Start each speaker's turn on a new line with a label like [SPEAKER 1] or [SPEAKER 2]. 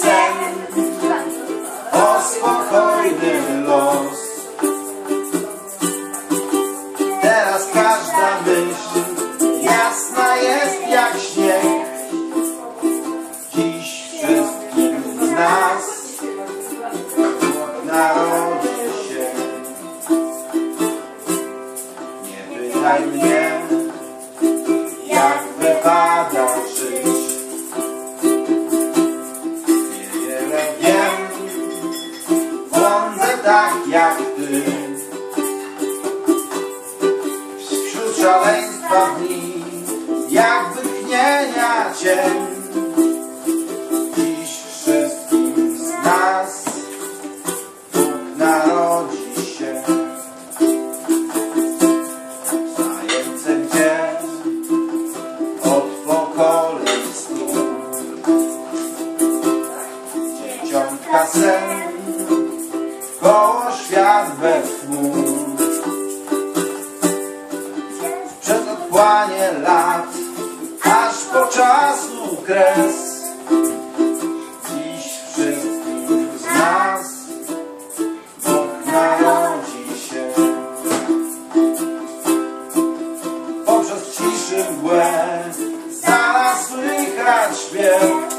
[SPEAKER 1] sen o spokojny los. Teraz każda myśl jasna jest jak śnieg. Dziś wszystkim z nas narodzi się. Nie pytaj mnie, jak wypada tak jak ty. Wśród szaleństwa dni, jak wytchnienia cień. Dziś wszystkim z nas Bóg narodzi się. Zajęce gdzie od pokoleń stu. Dzieciątka sen, koło świat we tmu. Przez odpłanie lat, aż po czasu kres. Dziś wszystkim z nas Bóg narodzi się. Poprzez ciszy mgłę zaraz słychać śpiew.